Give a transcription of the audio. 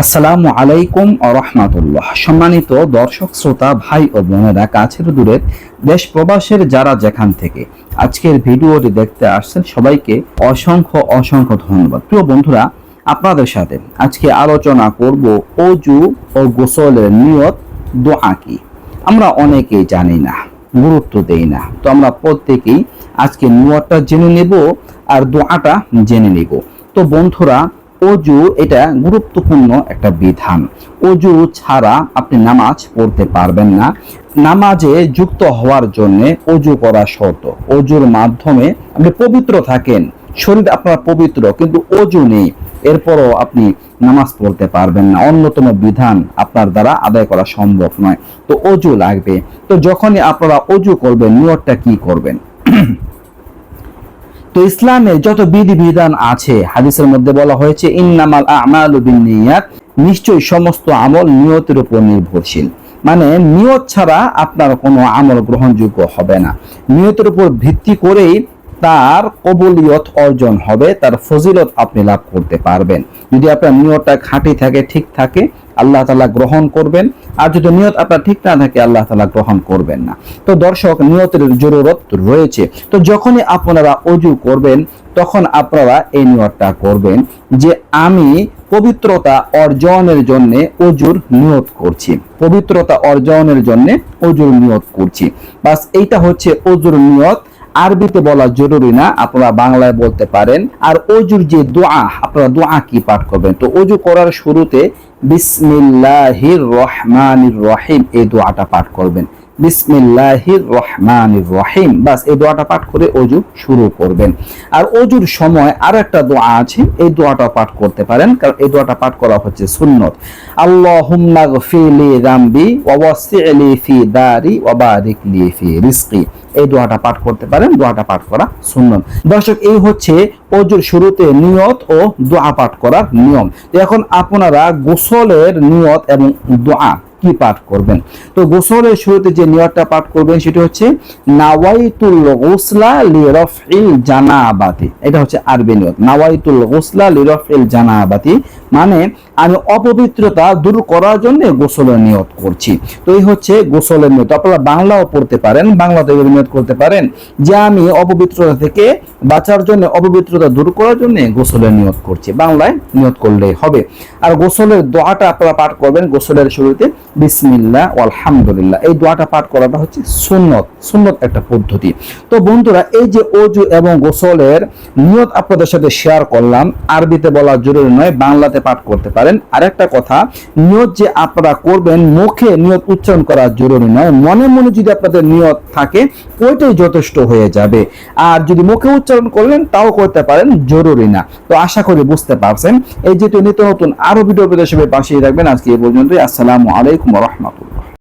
আসসালামু আলাইকুম রহমাতুল্লাহ। সম্মানিত দর্শক, শ্রোতা, ভাই ও বোনেরা, কাছের দূরের দেশ প্রবাসের যারা যেখান থেকে আজকের ভিডিওটি দেখতে আসছেন, সবাইকে অসংখ্য অসংখ্য ধন্যবাদ। প্রিয় বন্ধুরা, আপনাদের সাথে আজকে আলোচনা করব অজু ও গোসলের নিয়ত, দোয়া কি? আমরা অনেকেই জানি না, গুরুত্ব দেই না, তো আমরা প্রত্যেকেই আজকে নিয়তটা জেনে নেব আর দোয়াটা জেনে নেব। তো বন্ধুরা অজু এটা গুরুত্বপূর্ণ একটা বিধান। অজু ছাড়া আপনি নামাজ পড়তে পারবেন না। নামাজে যুক্ত হওয়ার জন্য অজু করা শর্ত। অজুর মাধ্যমে আপনি পবিত্র থাকেন। শরীর আপনার পবিত্র, কিন্তু অজু নেই। এরপরও আপনি নামাজ পড়তে পারবেন না। অন্যতম বিধান আপনার দ্বারা আদায় করা সম্ভব নয়। তো অজু লাগবে। তো যখনই আপনারা অজু করবেন, নিয়তটা কি করবেন? তো ইসলামে যত বিধি বিধান আছে, হাদিসের মধ্যে বলা হয়েছে, ইন্নামাল আমাল নিয়াত নিশ্চয়ই সমস্ত আমল নিয়তের উপর নির্ভরশীল। মানে নিয়ত ছাড়া আপনার কোনো আমল গ্রহণযোগ্য হবে না। নিয়তের উপর ভিত্তি করেই তার কবুলিয়ত অর্জন হবে, তার ফজিলত আপনি লাভ করতে পারবেন। যদি আপনার নিয়তটা খাঁটি থাকে, ঠিক থাকে, আল্লাহ তালা গ্রহণ করবেন। আর যদি নিয়ত আপনার ঠিক না থাকে, আল্লাহ তালা গ্রহণ করবেন না। তো দর্শক, নিয়তের জরুরত রয়েছে। তো যখনই আপনারা অজু করবেন, তখন আপনারা এই নিয়তটা করবেন যে আমি পবিত্রতা অর্জনের জন্য অজুর নিয়ত করছি। পবিত্রতা অর্জনের জন্য অজুর নিয়ত করছি। বাস এইটা হচ্ছে অজুর নিয়ত আরবিতে বলা জরুরি না, আপনারা বাংলায় বলতে পারেন। আর অজুর যে দোয়া, আপনারা দোয়া কি পাঠ করবেন? তো অজু করার শুরুতে বিসমিল্লাহির রহমানির রহিম এই দোয়াটা পাঠ করবেন। বিসমিল্লাহির রহমানির রহিম। বাস, এই দোয়াটা পাঠ করে অজু শুরু করবেন। আর অজুর সময় আর একটা দোয়া আছে, এই দোয়াটা পাঠ করতে পারেন, কারণ এই দোয়াটা পাঠ করা হচ্ছে সুন্নত। আল্লাহুম্মা গফিলি ওয়া ওয়াসি'লি ফি দারি ওয়া বারিক লি ফি রিজকি। এই দোয়াটা পাঠ করতে পারেন, দোয়াটা পাঠ করা সুন্নত। দর্শক, এই হচ্ছে অজুর শুরুতে নিয়ত ও দোয়া পাঠ করার নিয়ম। এখন আপনারা গোসলের নিয়ত এবং দোয়া কি পাঠ করবেন? তো গোসলের শুরুতে যে নিয়তটা পাঠ করবেন, সেটা হচ্ছে, নাওয়াইতুল গোসলা লিরফিল জানাবাতি। এটা হচ্ছে আরবি নিয়ত। নাওয়াইতুল গোসলা লিরফিল জানাবাতি। মানে আমি অপবিত্রতা দূর করার জন্য গোসলের নিয়ত করছি। তো এই হচ্ছে গোসলের নিয়ত। আপনারা বাংলাও পড়তে পারেন, বাংলাতে নিয়ত করতে পারেন যে আমি অপবিত্রতা থেকে বাঁচার জন্য, অপবিত্রতা দূর করার জন্য গোসলের নিয়ত করছি। বাংলায় নিয়ত করলেই হবে। আর গোসলের দোয়াটা আপনারা পাঠ করবেন গোসলের শুরুতে। বিসমিল্লাহ আলহামদুলিল্লাহ এই দোয়াটা পাঠ করাটা হচ্ছে সুন্নত সুন্নত একটা পদ্ধতি। তো বন্ধুরা, এই যে অজু এবং গোসলের নিয়ত আপনাদের সাথে শেয়ার করলাম, আরবিতে বলা জরুরি নয়, বাংলাতে পাঠ করতে পারেন। আরেকটা কথা, নিয়ত যে আপনারা করবেন, মুখে নিয়ত উচ্চারণ করা জরুরি নয়। মনে মনে যদি আপনাদের নিয়ত থাকে, ওইটাই যথেষ্ট হয়ে যাবে। আর যদি মুখে উচ্চারণ করলেন, তাও করতে পারেন, জরুরি না। তো আশা করি বুঝতে পারছেন। এই যেহেতু নিত্য নতুন আরও ভিডিও পেতে সবাই পাশেই রাখবেন আজকে এই পর্যন্তই। আসসালামু আলাইকুম। রহমতুল্লাহ